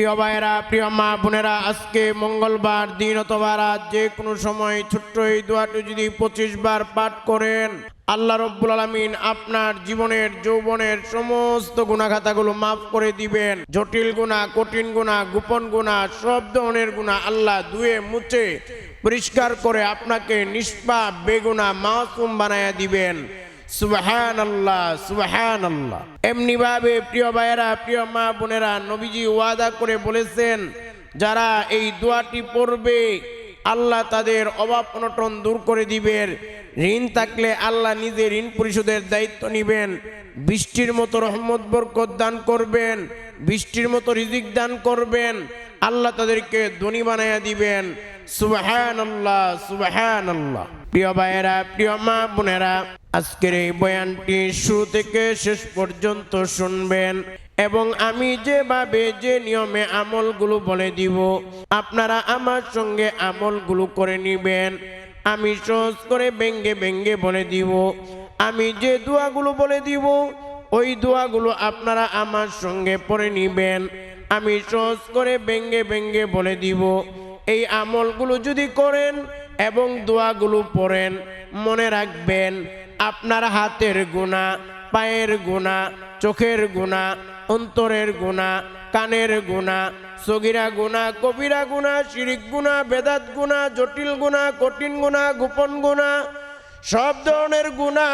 প্রিয় ভাইয়েরা, প্রিয় মা বোনেরা, আজকে মঙ্গলবার, দিন অথবা রাত, যে কোনো সময় ছোট্ট এই দোয়াটি যদি পঁচিশ বার পাঠ করেন, আল্লাহ রব্বুল আলমিন আপনার জীবনের, যৌবনের সমস্ত গুণাখাতাগুলো মাফ করে দিবেন। জটিল গুণা কঠিন গুণা গোপন গুণা সব ধরনের গুণা আল্লাহ ধুয়ে মুছে, পরিষ্কার করে আপনাকে নিষ্পাপ বেগুনা মাসুম বানায়া দিবেন। সুবাহান আল্লাহ সুবাহান আল্লাহ এমনিভাবে প্রিয় ভাইয়েরা, প্রিয় মা বোনেরা, নবীজি ওয়াদা করে বলেছেন, যারা এই দোয়াটি পড়বে আল্লাহ তাদের অভাব অনটন দূর করে দিবেন। ঋণ থাকলে আল্লাহ নিজে ঋণ পরিশোধের দায়িত্ব নিবেন। বৃষ্টির মতো রহমত বরকত দান করবেন। বৃষ্টির মতো রিজিক দান করবেন। আল্লাহ তাদেরকে ধনী বানাইয়া দিবেন। সুবাহান আল্লাহ সুবাহান আল্লাহ প্রিয় ভাইয়েরা, প্রিয় মা বোনেরা, আজকের এই বয়ানটি শুরু থেকে শেষ পর্যন্ত শুনবেন। এবং আমি যেভাবে যে নিয়মে আমলগুলো বলে দিব, আপনারা আমার সঙ্গে আমলগুলো করে নিবেন। আমি সহজ করে ব্যঙ্গে ব্যঙ্গে বলে দিব। আমি যে দোয়াগুলো বলে দিব, ওই দোয়াগুলো আপনারা আমার সঙ্গে পড়ে নিবেন। আমি সহজ করে ব্যঙ্গে ব্যঙ্গে বলে দিব। এই আমলগুলো যদি করেন এবং দোয়াগুলো পড়েন, মনে রাখবেন আপনার হাতের গুণা পায়ের গুণা চোখের গুণা অন্তরের গুণা, কানের গুণা, সগিরা গুণা, কবিরা গুণা, শিরিক গুণা, বেদাত গুণা, জটিল গুণা, কঠিন গুণা, গোপন গুণা, সব ধরনের গুণা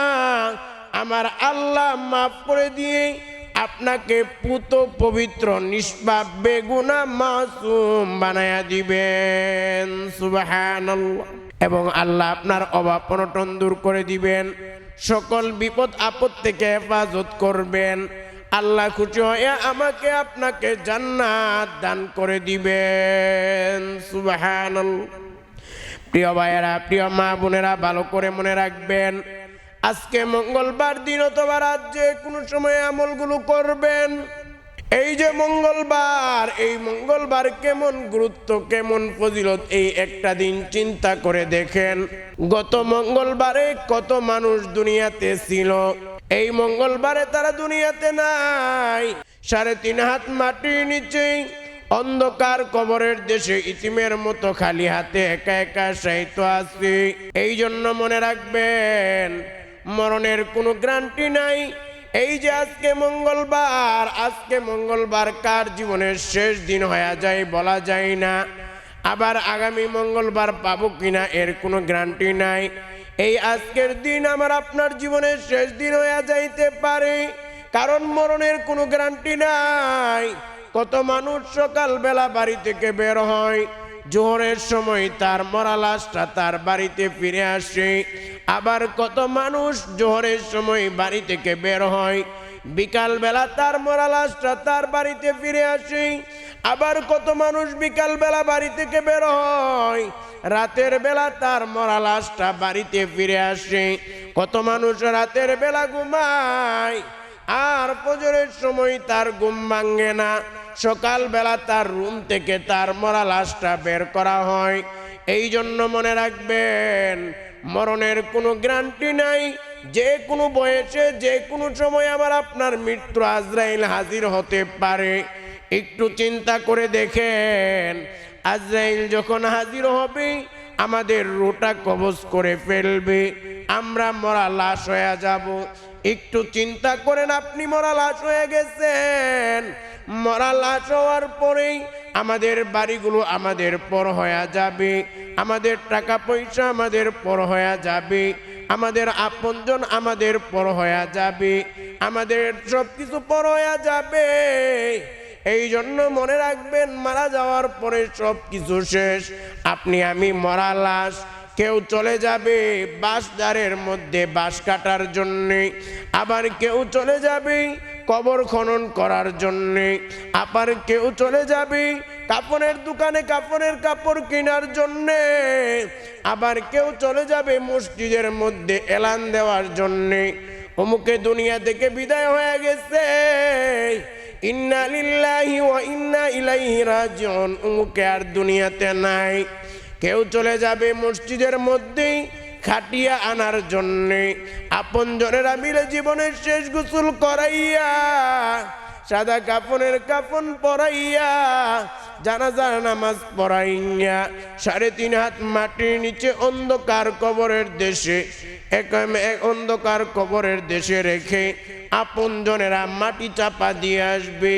আমার আল্লাহ মাফ করে দিয়ে আপনাকে পুত পবিত্র, নিষ্পাপ, বেগুনা, মাসুম বানায়া দিবেন। সুবহানাল্লাহ। এবং আল্লাহ আপনার অভাব অনটন দূর করে দিবেন। সকল বিপদ আপদ থেকে হেফাজত করবেন। আল্লাহ খুশি আমাকে আপনাকে জান্নাত দান করে দিবেন। সুবহানাল্লাহ। প্রিয় ভাইয়েরা, প্রিয় মা বোনেরা, ভালো করে মনে রাখবেন, আজকে মঙ্গলবার দিন অথবা রাত যে কোনো সময় আমলগুলো করবেন। এই যে মঙ্গলবার, এই মঙ্গলবার কেমন গুরুত্ব, কেমন ফজিলত, এই একটা দিন চিন্তা করে দেখেন। গত মঙ্গলবারে কত মানুষ দুনিয়াতে ছিল এই মঙ্গলবারে তারা দুনিয়াতে নাই। সাড়ে তিন হাত মাটির নিচেই অন্ধকার কবরের দেশে ইতিমের মতো খালি হাতে একা একা সাহিত্য আছে। এই জন্য মনে রাখবেন, মরণের কোনো গ্রান্টি নাই। এই যে আজকে মঙ্গলবার আজকে মঙ্গলবার কার জীবনের শেষ দিন হয়ে যায় বলা যায় না। আবার আগামী মঙ্গলবার পাবো কিনা এর কোনো গ্যারান্টি নাই। এই আজকের দিন আমার আপনার জীবনের শেষ দিন হয়ে যাইতে পারে, কারণ মরণের কোনো গ্যারান্টি নাই। কত মানুষ সকালবেলা বাড়ি থেকে বের হয়, জোহরের সময় তার মরা লাশটা তার বাড়িতে ফিরে আসে। আবার কত মানুষ জোহরের সময় বাড়ি থেকে বের হয় বিকালবেলা তার মরা লাশটা তার বাড়িতে ফিরে আসে। আবার কত মানুষ বিকালবেলা বাড়ি থেকে বের হয়। রাতের বেলা তার মরা লাশটা বাড়িতে ফিরে আসে। কত মানুষ রাতের বেলা ঘুমায়। আর ফজরের সময় তার ঘুম ভাঙ্গে না। সকালবেলা তার রুম থেকে তার মরা লাশটা বের করা হয়। এই জন্য মনে রাখবেন, মরণের কোনো গ্যারান্টি নাই। যে কোনো বয়সে, যে কোনো সময় আবার আপনার মৃত্যু আজরাইল হাজির হতে পারে। একটু চিন্তা করে দেখেন, আজরাইল যখন হাজির হবে, আমাদের রোটা কবজ করে ফেলবে। আমরা মরা লাশ হয়ে যাব। একটু চিন্তা করেন, আপনি মরা লাশ হয়ে গেছেন। মরা লাশ হওয়ার পরেই আমাদের বাড়িগুলো আমাদের পর হয়ে যাবে। আমাদের টাকা পয়সা আমাদের পর হয়ে যাবে। আমাদের আপনজন আমাদের পর হয়ে যাবে। আমাদের সব কিছু পর হয়ে যাবে। এই জন্য মনে রাখবেন, মারা যাওয়ার পরে সব কিছু শেষ। আপনি, আমি মরা লাশ কেউ চলে যাবে বাঁশদারের মধ্যে বাঁশ কাটার জন্যে, আবার কেউ চলে যাবে কবর খনন করার জন্যে, আবার কেউ চলে যাবে কাপড়ের দোকানে কাপড়ের কাপড় কেনার জন্যে, আবার কেউ চলে যাবে মসজিদের মধ্যে এলান দেওয়ার জন্যে। অমুকে দুনিয়া থেকে বিদায় হয়ে গেছে। ইন্না লিল্লাহি ওয়া ইন্না ইলাইহি রাজিউন। উমুকে আর দুনিয়াতে নাই। কেউ চলে যাবে মসজিদের মধ্যেই খাটিয়া আনার জন্যে। আপন জনেরা মিলে জীবনের শেষ গোসল করাইয়া, সাদা কাফনের কাফন পরাইয়া, জানাজার নামাজ পড়াইয়া, সাড়ে তিন হাত মাটির নিচে অন্ধকার কবরের দেশে, এক অন্ধকার কবরের দেশে রেখে আপন জনেরা মাটি চাপা দিয়ে আসবে।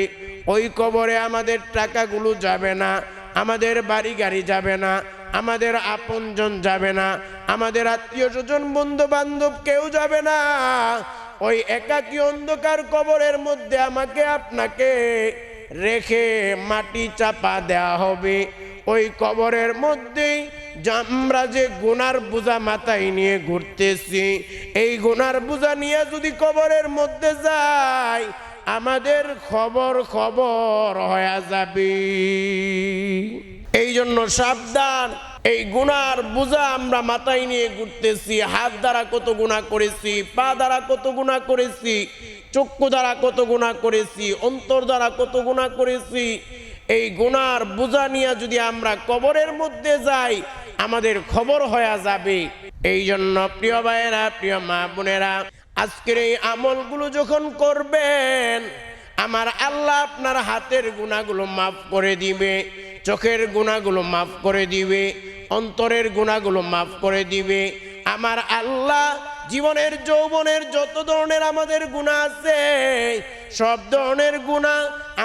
ওই কবরে আমাদের টাকাগুলো যাবে না, আমাদের বাড়ি গাড়ি যাবে না আমাদের আপনজন যাবে না। আমাদের আত্মীয় স্বজন বন্ধু বান্ধব কেউ যাবে না। ওই একাকী অন্ধকার কবরের মধ্যে আমাকে আপনাকে রেখে মাটি চাপা দেওয়া হবে। ওই কবরের মধ্যেই আমরা যে গুনার বোঝা মাথায় নিয়ে ঘুরতেছি, এই গুনার বোঝা নিয়ে যদি কবরের মধ্যে যাই, আমাদের খবর খবর হয়ে যাবে। এই জন্য সাবধান। এই গুনার বোঝা আমরা মাথায় নিয়ে ঘুরতেছি। হাত দ্বারা কত গুণা করেছি, পা দ্বারা কত গুণা করেছি, চক্ষু দ্বারা কত গুণা করেছি, অন্তর দ্বারা কত গুণা করেছি। এই গুনার বোঝা নিয়ে যদি আমরা কবরের মধ্যে যাই, আমাদের খবর হয়ে যাবে। এই জন্য প্রিয় ভাইয়েরা, প্রিয় মা বোনেরা, আজকের এই আমলগুলো যখন করবেন, আমার আল্লাহ আপনার হাতের গুণাগুলো মাফ করে দিবে। চোখের গুণাগুলো মাফ করে দিবে অন্তরের গুণাগুলো মাফ করে দিবে। আমার আল্লাহ জীবনের, যৌবনের যত ধরনের আমাদের গুণা আছে, সব ধরনের গুণা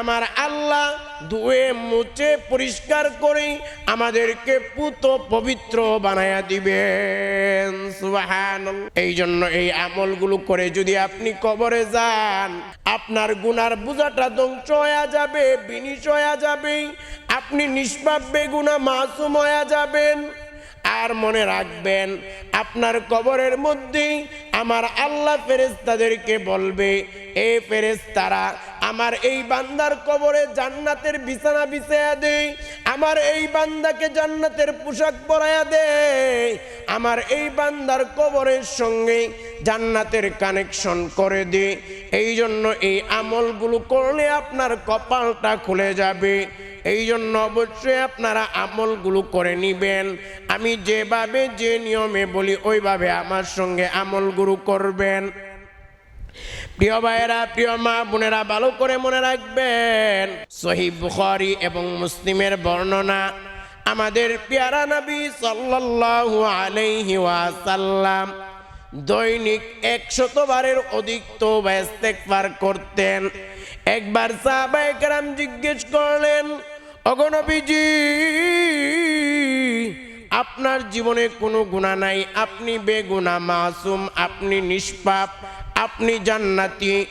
আমার আল্লাহ ধুয়ে মুছে পরিষ্কার করে আমাদেরকে পুত পবিত্র বানায়া দিবেন সুবহানাল্লাহ। এই জন্য এই আমলগুলো করে যদি আপনি কবরে যান, আপনার গুনার বোঝাটা ধ্বংস হয়ে যাবে, বিনিশ হয়ে যাবে, আপনি নিষ্পাপ বেগুনা মাসুম হয়ে যাবেন আর মনে রাখবেন, আপনার কবরের মধ্যে আমার আল্লাহ ফেরেস্তাদেরকে বলবে, এ ফেরেস্তারা আমার এই বান্দার কবরে জান্নাতের বিছানা বিছায়া দে, আমার এই বান্দাকে জান্নাতের পোশাক পরায়া দেয় আমার এই বান্দার কবরের সঙ্গে জান্নাতের কানেকশন করে দে এই জন্য এই আমলগুলো করলে আপনার কপালটা খুলে যাবে। এই জন্য অবশ্যই আপনারা আমলগুলো করে নিবেন। আমি যেভাবে যে নিয়মে বলি, ওইভাবে আমার সঙ্গে আমলগুলো করবেন। প্রিয় ভাইয়েরা, প্রিয় মা বোনেরা, ভালো করে মনে রাখবেন, সহি বুখারি এবং মুসলিমের বর্ণনা আমাদের পেয়ারা নবী সাল্লাল্লাহু আলাইহি ওয়াসাল্লাম দৈনিক একশতবারের অধিক তো ইস্তেগফার করতেন। একবার সাহাবায়ে কেরাম জিজ্ঞেস করলেন অগণবীজি আপনার জীবনে কোনো গুণা নাই? আপনি বেগুনা মাসুম, আপনি নিষ্পাপ, আপনি জান্নাতি।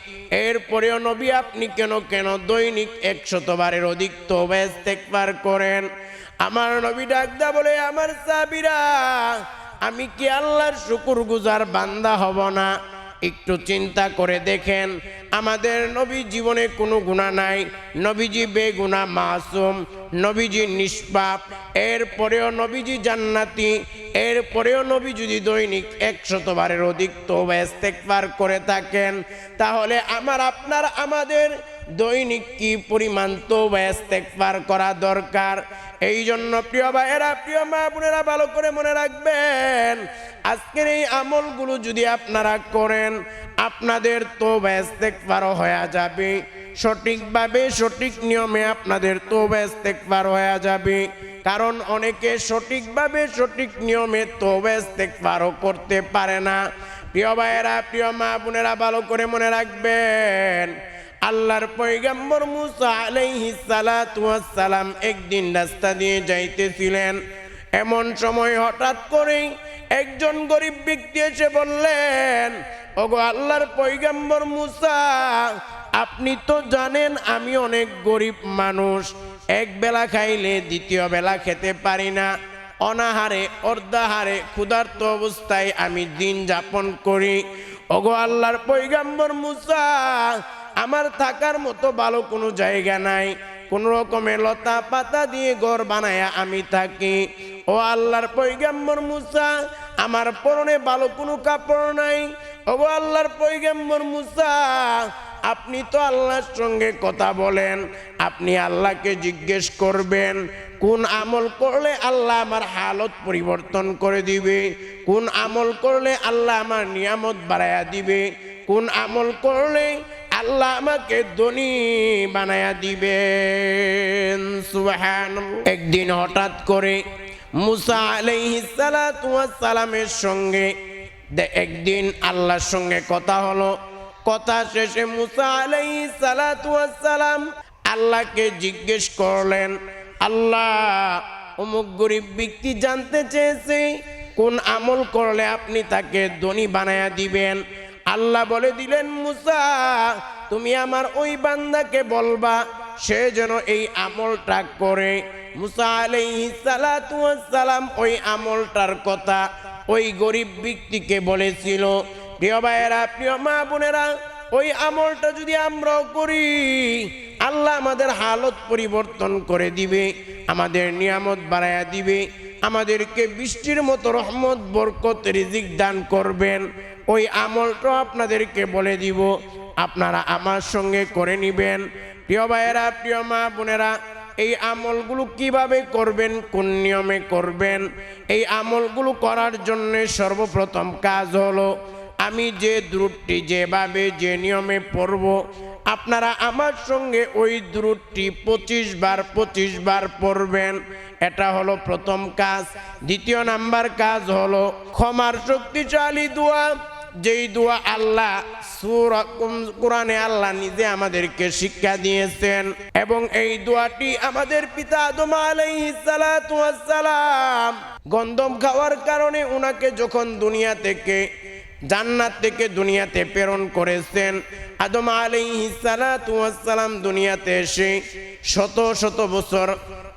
এরপরেও নবী, আপনি কেন কেন দৈনিক একশতবারের অধিক তো ইস্তেগফার করেন? আমার নবী ডাকদা বলে, আমার সাবিরা আমি কি আল্লাহর শুকুর গুজার বান্দা হব না? একটু চিন্তা করে দেখেন, আমাদের নবী জীবনে কোনো গুণা নাই। নবীজি বেগুনা মাসুম, নবীজি নিষ্পাপ, এরপরেও নবীজি জান্নাতি, এরপরেও নবী যদি দৈনিক একশতবারের অধিক তো করে থাকেন, তাহলে আমার, আপনার, আমাদের দৈনিক কি পরিমাণ তো ইস্তেগফার করা দরকার? এই জন্য প্রিয় ভাইয়েরা, প্রিয় মা বোনেরা, ভালো করে মনে রাখবেন, আজকের এই আমলগুলো যদি আপনারা করেন, আপনাদের তো ইস্তেগফারও হয়ে যাবে। সঠিকভাবে সঠিক নিয়মে আপনাদের তো ইস্তেগফার হয়ে যাবে। কারণ অনেকে সঠিকভাবে সঠিক নিয়মে তো ইস্তেগফারও করতে পারে না। প্রিয় ভাইয়েরা, প্রিয় মা বোনেরা, ভালো করে মনে রাখবেন আল্লাহর পয়গম্বর মুসা আলাইহি সালাম একদিন রাস্তা দিয়ে যাইতেছিলেন। এমন সময় হঠাৎ করেই একজন গরিব ব্যক্তি এসে বললেন, ওগো আল্লাহর পয়গম্বর মুসা, আপনি তো জানেন আমি অনেক গরিব মানুষ, এক বেলা খাইলে দ্বিতীয় বেলা খেতে পারি না। অনাহারে, অর্ধাহারে, ক্ষুধার্ত অবস্থায় আমি দিন যাপন করি। ওগো আল্লাহর পৈগাম্বর মুসা আমার থাকার মতো ভালো কোনো জায়গা নাই। কোন রকমের লতা পাতা দিয়ে ঘর বানায়া আমি থাকি। ও আল্লাহর পৈগাম্বর মুসা, আমার পরনে ভালো কোনো কাপড় নাই। ওগো আল্লাহর পৈগাম্বর মুসা, আপনি তো আল্লাহর সঙ্গে কথা বলেন। আপনি আল্লাহকে জিজ্ঞেস করবেন, কোন আমল করলে আল্লাহ আমার হালত পরিবর্তন করে দিবে? কোন আমল করলে আল্লাহ আমার নিয়ামত বাড়াইয়া দিবে? কোন আমল করলে আল্লাহ আমাকে ধনী বানায়া দিবেন। সুবহান একদিন হঠাৎ করে মুসা সালামের সঙ্গে একদিন আল্লাহর সঙ্গে কথা হলো। কথা শেষে মুসা সালাম আল্লাহকে জিজ্ঞেস করলেন, আল্লাহ, অমুক গরিব ব্যক্তি জানতে চেয়েছে কোন আমল করলে আপনি তাকে ধনী বানায়া দিবেন? আল্লাহ বলে দিলেন, মুসা, তুমি আমার ওই বান্দাকে বলবা, সে যেন এই আমলটা করে। মুসা সালাম ওই আমলটার কথা ওই গরিব ব্যক্তিকে বলেছিল, প্রিয় ভাইয়েরা, প্রিয় মা বোনেরা, ওই আমলটা যদি আমরাও করি, আল্লাহ আমাদের হালত পরিবর্তন করে দিবে, আমাদের নিয়ামত বাড়ায়া দিবে আমাদেরকে বৃষ্টির মতো রহমত, বরকত, রিজিক দান করবেন। ওই আমলটা আপনাদেরকে বলে দিব। আপনারা আমার সঙ্গে করে নিবেন। প্রিয় ভাইয়েরা, প্রিয় মা বোনেরা, এই আমলগুলো কীভাবে করবেন, কোন নিয়মে করবেন? এই আমলগুলো করার জন্য সর্বপ্রথম কাজ হলো, আমি যে দ্রুটটি যেভাবে, যে নিয়মে পড়ব আপনারা আমার সঙ্গে ওই দ্রুটটি পঁচিশ বার পঁচিশ বার পড়বেন। এটা হলো প্রথম কাজ। দ্বিতীয় নাম্বার কাজ হলো ক্ষমার শক্তিশালী দোয়া। যেই দোয়া আল্লাহ কোরআনে আল্লাহ নিজে আমাদেরকে শিক্ষা দিয়েছেন এবং এই দোয়াটি আমাদের পিতা আদম গন্ধম খাওয়ার কারণে উনাকে যখন দুনিয়া থেকে জান্নাত থেকে দুনিয়াতে প্রেরণ করেছেন। আদম ওয়াস সালাম দুনিয়াতে এসে শত শত বছর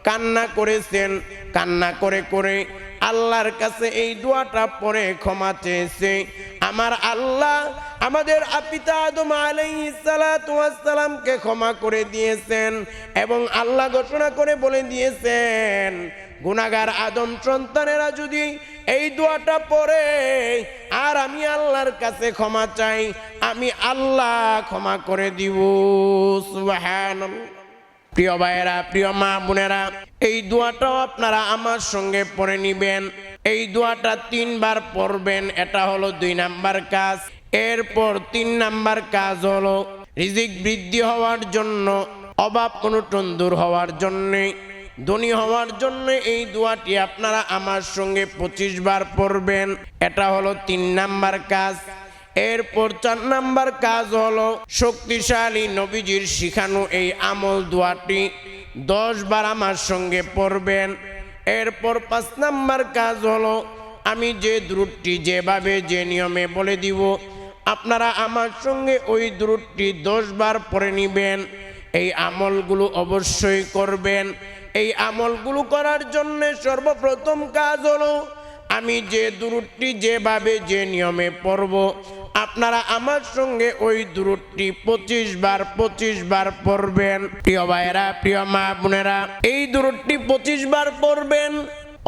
কান্না করেছেন। কান্না করে করে আল্লাহর কাছে এই দোয়াটা পরে ক্ষমা চেয়েছে। আমার আল্লাহ আমাদের আপিতা আদম আলাইসালামকে ক্ষমা করে দিয়েছেন এবং আল্লাহ ঘোষণা করে বলে দিয়েছেন গুনাগার আদম সন্তানেরা যদি এই দোয়াটা পড়ে, আর আমি আল্লাহর কাছে ক্ষমা চাই, আমি আল্লাহ ক্ষমা করে দিব। প্রিয় ভাইয়েরা, প্রিয় মা বোনেরা, এই দোয়াটাও আপনারা আমার সঙ্গে পড়ে নিবেন। এই দোয়াটা তিনবার পড়বেন, এটা হলো দুই নাম্বার কাজ। এরপর তিন নাম্বার কাজ হলো রিজিক বৃদ্ধি হওয়ার জন্য, অভাব অনুটন দূর হওয়ার জন্যে। ধনী হওয়ার জন্য এই দোয়াটি আপনারা আমার সঙ্গে পঁচিশ বার পড়বেন। এটা হলো তিন নাম্বার কাজ। এরপর চার নাম্বার কাজ হলো শক্তিশালী নবীজির শিখানো এই আমল দোয়াটি দশ বার আমার সঙ্গে পড়বেন। এরপর পাঁচ নাম্বার কাজ হলো আমি যে দ্রুটটি যেভাবে যে নিয়মে বলে দিব, আপনারা আমার সঙ্গে ওই দ্রুটটি দশ বার পড়ে নিবেন। এই আমলগুলো অবশ্যই করবেন। এই আমলগুলো করার জন্য সর্বপ্রথম কাজ হলো, আমি যে দূরটি যেভাবে যে নিয়মে পড়ব, আপনারা আমার সঙ্গে ওই দূরটি পঁচিশ বার পঁচিশ বার পড়বেন। প্রিয় ভাইরা প্রিয় মা বোনেরা, এই দূরটি পঁচিশ বার পড়বেন।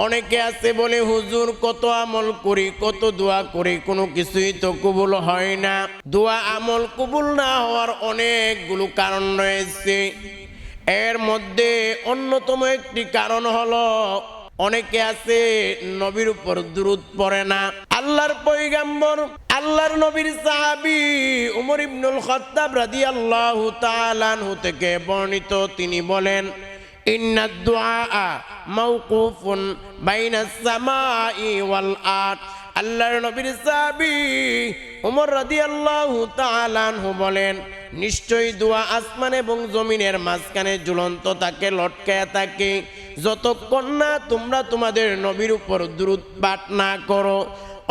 অনেকে আছে বলে, হুজুর, কত আমল করি, কত দোয়া করি, কোনো কিছুই তো কবুল হয় না। দোয়া আমল কবুল না হওয়ার অনেকগুলো কারণ রয়েছে। এর মধ্যে অন্যতম একটি কারণ হলো, অনেকে আছে নবীর উপর দুরুদ পড়ে না। আল্লাহর পৈগাম্বর আল্লাহর নবীর সাহাবি উমর ইবনুল খত্তাব রাদিয়াল্লাহু তাআলাহু থেকে বর্ণিত, তিনি বলেন, ইন্না দুআ মাওকুফুন বাইনাস সামাই ওয়াল আরদ। আল্লাহর নবীর সাহাবি উমর রাদিয়াল্লাহু তাআলাহু বলেন, নিশ্চয়ই দোয়া আসমান এবং জমিনের মাঝখানে ঝুলন্ত তাকে লটকায়া থাকে। যতক্ষণ না তোমরা তোমাদের নবীর উপর দ্রুত পাঠ না করো,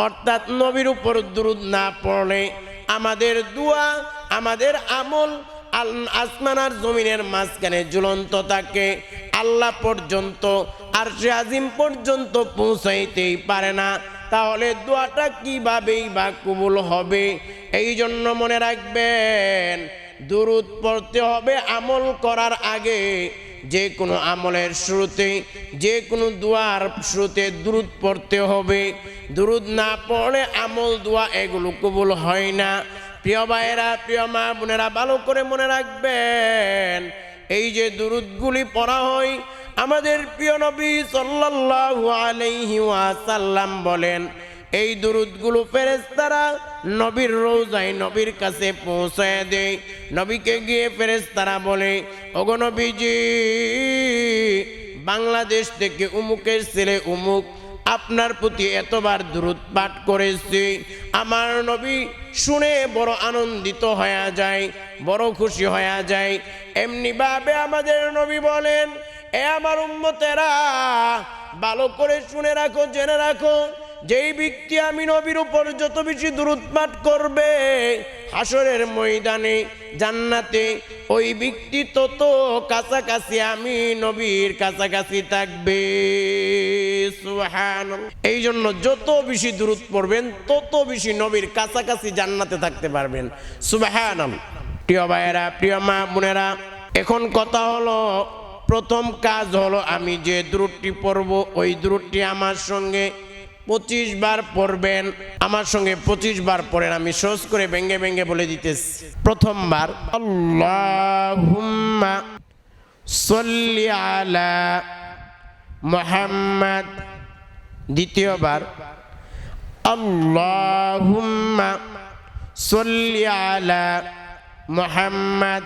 অর্থাৎ নবীর উপর দ্রুত না পড়লে আমাদের দোয়া, আমাদের আমল আসমান আর জমিনের মাঝখানে ঝুলন্ত থাকে। আল্লাহ পর্যন্ত আর সে আজিম পর্যন্ত পৌঁছাইতেই পারে না। তাহলে দোয়াটা কিভাবেই বা কবুল হবে? এই জন্য মনে রাখবেন, দুরুদ পড়তে হবে আমল করার আগে। যে কোনো আমলের শুরুতে, যে কোনো দোয়ার শুরুতে দুরুদ পড়তে হবে। দুরুদ না পড়লে আমল, দোয়া এগুলো কবুল হয় না। প্রিয় ভাইয়েরা, প্রিয় মা বোনেরা, ভালো করে মনে রাখবেন, এই যে দুরুদগুলি পড়া হয় আমাদের প্রিয় নবী সাল্লাল্লাহু আলাইহি ওয়াসাল্লাম বলেন, এই দুরুদগুলো ফেরেস্তারা নবীর রোজায় নবীর কাছে পৌঁছায় দেয়। নবীকে গিয়ে ফেরেস্তারা বলে, ওগো নবীজি, বাংলাদেশ থেকে উমুকের ছেলে উমুক, আপনার প্রতি এতবার দূরত পাঠ করেছি। আমার নবী শুনে বড় আনন্দিত হয়ে যায়, বড় খুশি হয়ে যায়। এমনি ভাবে আমাদের নবী বলেন এ আমার উম্মতেরা, ভালো করে শুনে রাখো, জেনে রাখো, যেই ব্যক্তি আমি নবীর উপর যত বেশি দূরত করবে হাসরের ময়দানে, জান্নাতে, ওই ব্যক্তি তত কাছাকাছি আমি নবীর কাছাকাছি থাকবে। এই জন্য যত বেশি দূরত পড়বেন, তত বেশি নবীর কাছাকাছি জান্নাতে থাকতে পারবেন। সুবাহান প্রিয় ভাইয়েরা, প্রিয় মা বোনেরা, এখন কথা হলো প্রথম কাজ হলো আমি যে দূরটি পড়ব, ওই দূরটি আমার সঙ্গে পঁচিশ বার পড়বেন। আমার সঙ্গে পঁচিশ বার পড়েন, আমি সহজ করে ভেঙ্গে ভেঙ্গে বলে দিতেছি। প্রথমবার মোহাম্মদ। দ্বিতীয়বার আল্লাহুম্মা সল্লি আলা মোহাম্মদ।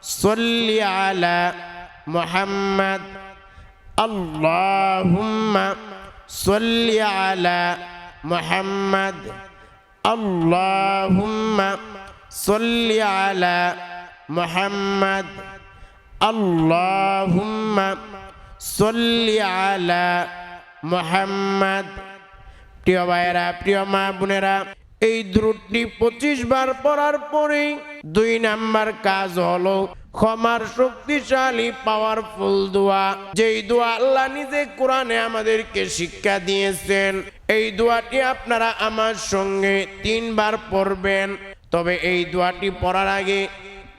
صل على محمد اللهم صل على محمد اللهم صل على محمد اللهم صل على محمد প্রিয় ভাইয়েরা প্রিয় মা বোনেরা এই দ্রুতটি পঁচিশ বার পড়ার পরেই দুই নাম্বার কাজ হলো ক্ষমার শক্তিশালী পাওয়ারফুল দোয়া। যেই দোয়া আল্লাহ নিজে কোরআনে আমাদেরকে শিক্ষা দিয়েছেন, এই দোয়াটি আপনারা আমার সঙ্গে তিনবার পড়বেন। তবে এই দোয়াটি পড়ার আগে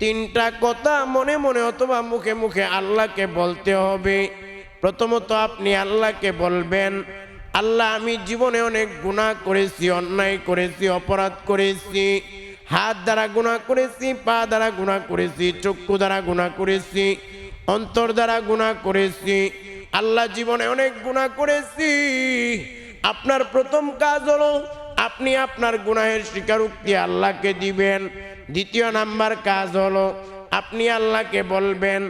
তিনটা কথা মনে মনে অথবা মুখে মুখে আল্লাহকে বলতে হবে। প্রথমত আপনি আল্লাহকে বলবেন আল্লাহ, আমি জীবনে অনেক গুনাহ করেছি, অন্যায় করেছি, অপরাধ করেছি, হাত দ্বারা গুনাহ করেছি, পা দ্বারা গুনাহ করেছি, চক্ষু দ্বারা গুনাহ করেছি, অন্তর দ্বারা গুনাহ করেছি। আল্লাহ জীবনে অনেক গুনাহ করেছি। আপনার প্রথম কাজ হলো, আপনি আপনার গুনাহের স্বীকারোক্তি আল্লাহকে দিবেন। দ্বিতীয় নাম্বার কাজ হলো, আপনি আল্লাহকে বলবেন,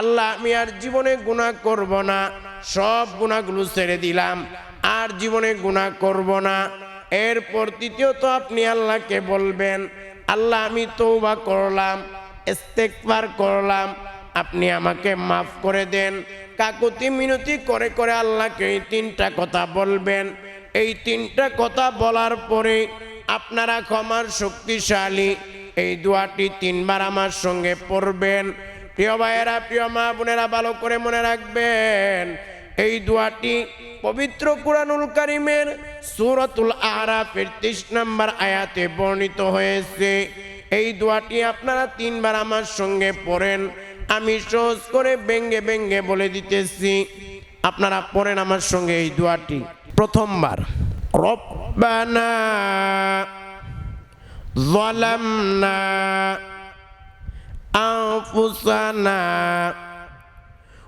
আল্লাহ, আমি আর জীবনে গুনাহ করব না, সব গুণাগুলো ছেড়ে দিলাম। আর জীবনে গুণা করব না। এরপর তৃতীয়ত আপনি আল্লাহকে বলবেন, আল্লাহ, আমি তৌবা করলাম ইস্তেকবার করলাম, আপনি আমাকে মাফ করে দেন। কাকুতি মিনতি করে করে আল্লাহকে এই তিনটা কথা বলবেন। এই তিনটা কথা বলার পরে আপনারা ক্ষমার শক্তিশালী এই দোয়াটি তিনবার আমার সঙ্গে পড়বেন। প্রিয় ভাইয়েরা, প্রিয় মা বোনেরা, ভালো করে মনে রাখবেন, এই দোয়াটি পবিত্র কুরআনুল কারিমের সূরাতুল আরাফের 30 নম্বর আয়াতে বর্ণিত হয়েছে এই দোয়াটি আপনারা তিনবার আমার সঙ্গে পড়েন আমি সহজ করে ব্যঙ্গে ব্যঙ্গে বলে দিতেছি আপনারা পড়েন আমার সঙ্গে এই দোয়াটি প্রথমবার রব্বানা ظلمنا أنفسنا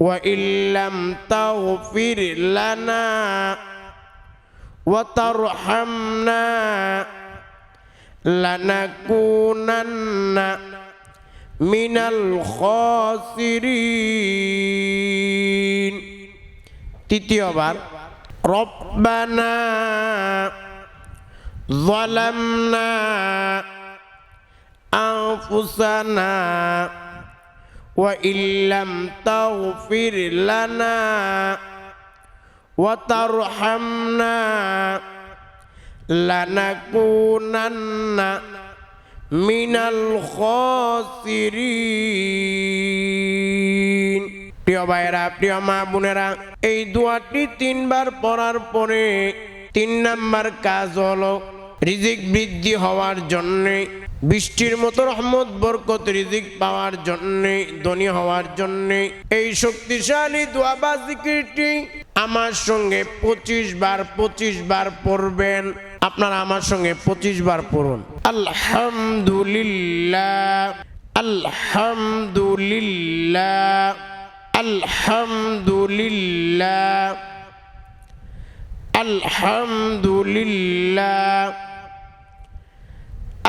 وإن لم تغفر لنا وترحمنا لنكونن من الخاسرين تتيوبر ربنا ظلمنا أنفسنا وإن لم تغفر لنا وترحمنا لنكونن من الخاسرين প্রিয় ভাইরা প্রিয় মা বোনেরা এই দোয়াটি তিনবার পড়ার পরে তিন নাম্বার কাজ হলো রিজিক বৃদ্ধি হওয়ার জন্যে বৃষ্টির মতো রহমত, বরকত, রিজিক পাওয়ার জন্যে, ধনী হওয়ার জন্যে, এই শক্তিশালী দোয়া বা জিকিরটি আমার সঙ্গে পঁচিশ বার পঁচিশ বার পড়বেন। আপনারা আমার সঙ্গে পঁচিশ বার পড়ুন। আলহামদুলিল্লাহ আলহামদুলিল্লাহ আলহামদুলিল্লাহ আলহামদুলিল্লাহ।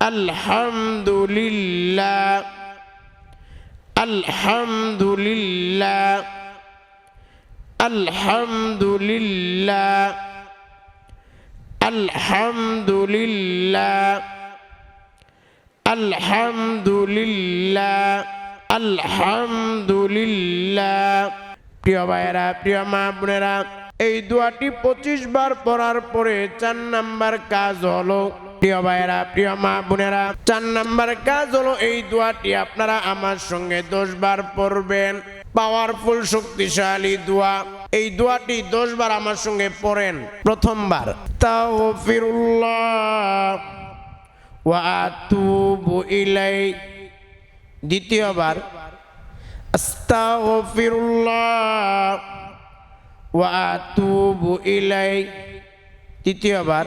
আলহামদুলিল্লাহ আলহামদুলিল্লাহ আলহামদুলিল্লাহ আলহামদুলিল্লাহ আলহামদুলিল্লাহ আলহামদুলিল্লাহ। প্রিয় ভাইয়েরা, প্রিয় মা বোনেরা, এই দোয়াটি পঁচিশ বার পড়ার পরে চার নাম্বার কাজ হলো প্রিয় ভাইয়েরা, প্রিয় মা বোনেরা, চার নাম্বার কাজ হলো এই দোয়াটি আপনারা আমার সঙ্গে দশ বার পড়বেন। পাওয়ারফুল শক্তিশালী দোয়া। এই দোয়াটি দশ বার আমার সঙ্গে পড়েন প্রথমবার। তাও ফিরুল্লাহ ইলাই দ্বিতীয়বার। আস্তাগফিরুল্লাহ। ওয়া আতুবু ইলাই তৃতীয়বার।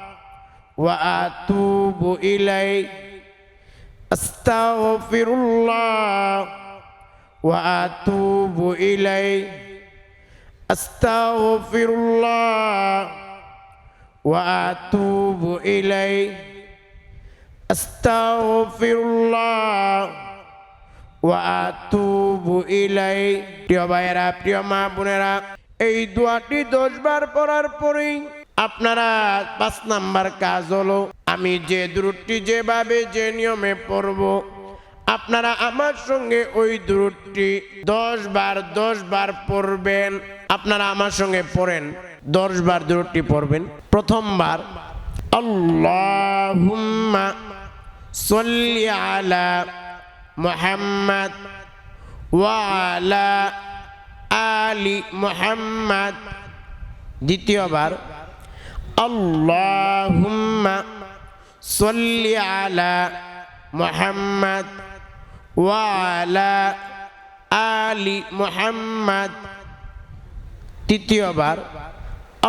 واتوب اليه استغفر الله واتوب اليه استغفر الله واتوب اليه استغفر الله واتوب اليه প্রিয় ভাইয়েরা প্রিয় মা বোনেরা এই দোয়াটি দশবার পড়ার পরেই আপনারা পাঁচ নাম্বার কাজ হলো, আমি যে দূরটি যেভাবে যে নিয়মে পড়ব, আপনারা আমার সঙ্গে ওই দূরটি দশ বার দশ বার পড়বেন। আপনারা আমার সঙ্গে পড়েন, দশ বার দূরটি পড়বেন। প্রথমবার আল্লাহুম্মা আলা মুহাম্মদ ওয়া আলা আলি মুহাম্মদ। দ্বিতীয়বার সল্লি আলা মুহাম্মদ ওয়া আলা আলি মুহাম্মদ তৃতীয়বার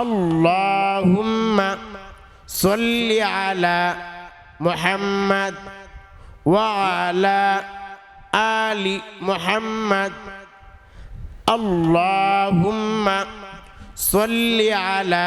আল্লাহুম্মা সল্লি আলা মুহাম্মদ ওয়া আলা আলি মুহাম্মদ আল্লাহুম্মা সল্লি আলা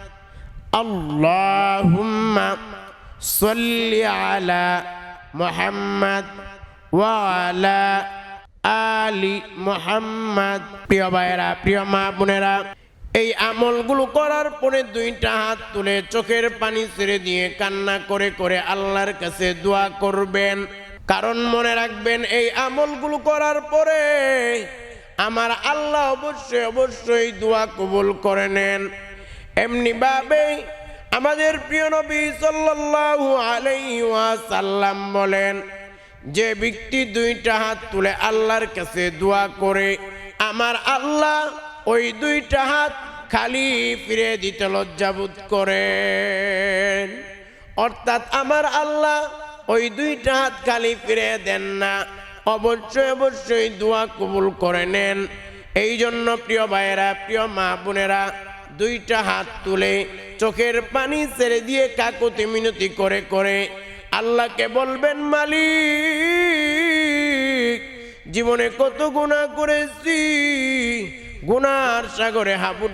আলা আলি মুহাম্মদ আল্লাহুম্মা সল্লি আলা মুহাম্মদ প্রিয় ভাইয়েরা, প্রিয় মা বোনেরা, এই আমলগুলো করার পরে দুইটা হাত তুলে চোখের পানি ছেড়ে দিয়ে কান্না করে করে আল্লাহর কাছে দোয়া করবেন। কারণ মনে রাখবেন, এই আমলগুলো করার পরে আমার আল্লাহ অবশ্যই অবশ্যই দোয়া কবুল করে নেন। এমনি ভাবে আমাদের প্রিয় নবী সাল্লাল্লাহু আলাইহি ওয়াসাল্লাম বলেন, যে ব্যক্তি দুইটা হাত তুলে আল্লাহর কাছে দোয়া করে, আমার আল্লাহ ওই দুইটা হাত খালি ফিরে দিতে লজ্জাবোধ করেন। অর্থাৎ আমার আল্লাহ ওই দুইটা হাত খালি ফিরে দেন না, অবশ্যই অবশ্যই দোয়া কবুল করে নেন। এই জন্য প্রিয় ভাইয়েরা, প্রিয় মা বোনেরা দুইটা হাত তুলে চোখের পানি ছেড়ে দিয়ে কাকুতি মিনতি করে করে আল্লাহকে বলবেন, মালিক, জীবনে কত গুণা করেছি। গুনার সাগরে হাবুড